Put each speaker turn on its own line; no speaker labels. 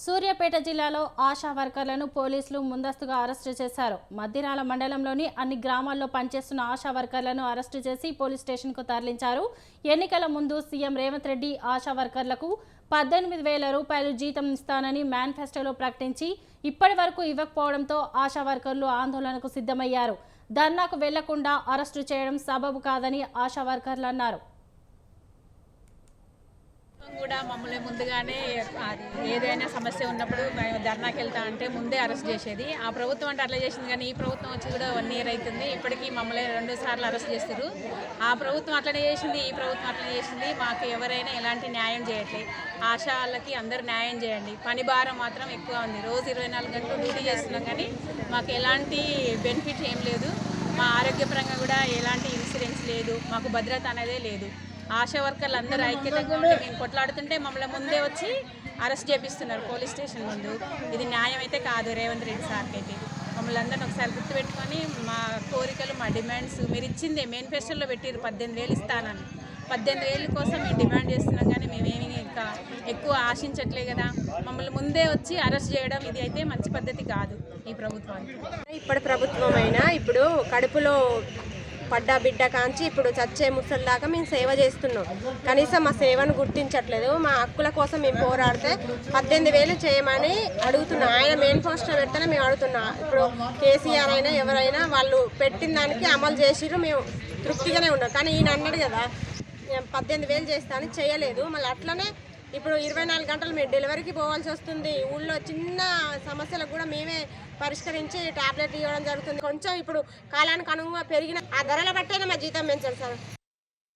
సూర్యాపేట జిల్లాలో ఆశా వర్కర్లను పోలీసులు ముందస్తుగా అరెస్టు చేశారు. మద్దిరాల మండలంలోని అన్ని గ్రామాల్లో పనిచేస్తున్న ఆశా వర్కర్లను అరెస్టు చేసి పోలీస్ స్టేషన్కు తరలించారు. ఎన్నికల ముందు సీఎం రేవంత్ రెడ్డి ఆశా వర్కర్లకు పద్దెనిమిది వేల రూపాయలు జీతం ఇస్తానని మేనిఫెస్టోలో ప్రకటించి ఇప్పటి వరకు ఇవ్వకపోవడంతో ఆశా వర్కర్లు ఆందోళనకు సిద్ధమయ్యారు. ధర్నాకు వెళ్ళకుండా అరెస్టు చేయడం సబబు కాదని ఆశా వర్కర్లు అన్నారు.
కూడా మమ్మల్ని ముందుగానే అది ఏదైనా సమస్య ఉన్నప్పుడు మేము ధర్నాకి వెళ్తా అంటే ముందే అరెస్ట్ చేసేది. ఆ ప్రభుత్వం అంటే అట్లా చేసింది కానీ ఈ ప్రభుత్వం వచ్చి కూడా వన్ ఇయర్ అవుతుంది ఇప్పటికీ మమ్మల్ని రెండు సార్లు అరెస్ట్ చేస్తారు. ఆ ప్రభుత్వం అట్లనే చేసింది ఈ ప్రభుత్వం అట్లనే చేసింది. మాకు ఎవరైనా ఎలాంటి న్యాయం చేయట్లేదు ఆశా వాళ్ళకి అందరు న్యాయం చేయండి. పని భారం మాత్రం ఎక్కువ ఉంది. రోజు ఇరవై నాలుగు గంటలు డ్యూటీ చేస్తున్నాం కానీ మాకు ఎలాంటి బెనిఫిట్ ఏం లేదు. మా ఆరోగ్యపరంగా కూడా ఎలాంటి ఇన్సూరెన్స్ లేదు. మాకు భద్రత అనేదే లేదు. ఆశా వర్కర్లు అందరూ ఐక్యతగా ఉండి మేము కొట్లాడుతుంటే మమ్మల్ని ముందే వచ్చి అరెస్ట్ చేపిస్తున్నారు పోలీస్ స్టేషన్ ముందు. ఇది న్యాయం అయితే కాదు రేవంత్ రెడ్డి సార్కి అయితే మమ్మల్ని అందరిని ఒకసారి గుర్తుపెట్టుకొని మా కోరికలు మా డిమాండ్స్ మీరు ఇచ్చిందే మేనిఫెస్టోలో పెట్టిరు పద్దెనిమిది వేలు ఇస్తానని. పద్దెనిమిది వేల కోసం మేము డిమాండ్ చేస్తున్నాం కానీ మేమేమి ఇంకా ఎక్కువ ఆశించట్లే కదా. మమ్మల్ని ముందే వచ్చి అరెస్ట్ చేయడం ఇది అయితే మంచి పద్ధతి కాదు ఈ ప్రభుత్వానికి.
ఇప్పటి ప్రభుత్వం అయినా ఇప్పుడు కడుపులో పడ్డ బిడ్డ కాంచి ఇప్పుడు చచ్చే ముసలి దాకా మేము సేవ చేస్తున్నాం. కనీసం మా సేవను గుర్తించట్లేదు. మా హక్కుల కోసం మేము పోరాడితే పద్దెనిమిది వేలు చేయమని అడుగుతున్నాం. ఆయన మెయిన్ పోస్టర్ పెడితేనే మేము అడుగుతున్నాం. ఇప్పుడు కేసీఆర్ అయినా ఎవరైనా వాళ్ళు పెట్టిన దానికి అమలు చేసిరు మేము తృప్తిగానే ఉన్నాం. కానీ ఈయన అన్నాడు కదా నేను పద్దెనిమిది వేలు చేస్తాను చేయలేదు. మళ్ళీ అట్లనే ఇప్పుడు ఇరవై నాలుగు గంటలు మీరు డెలివరీకి పోవాల్సి వస్తుంది. ఊళ్ళో చిన్న సమస్యలకు కూడా మేమే పరిష్కరించి టాబ్లెట్ ఇవ్వడం జరుగుతుంది. కొంచెం ఇప్పుడు కాలానికి అనుగుణంగా పెరిగిన ఆ ధరల బట్టేనే మా జీతం పెంచాలి సార్.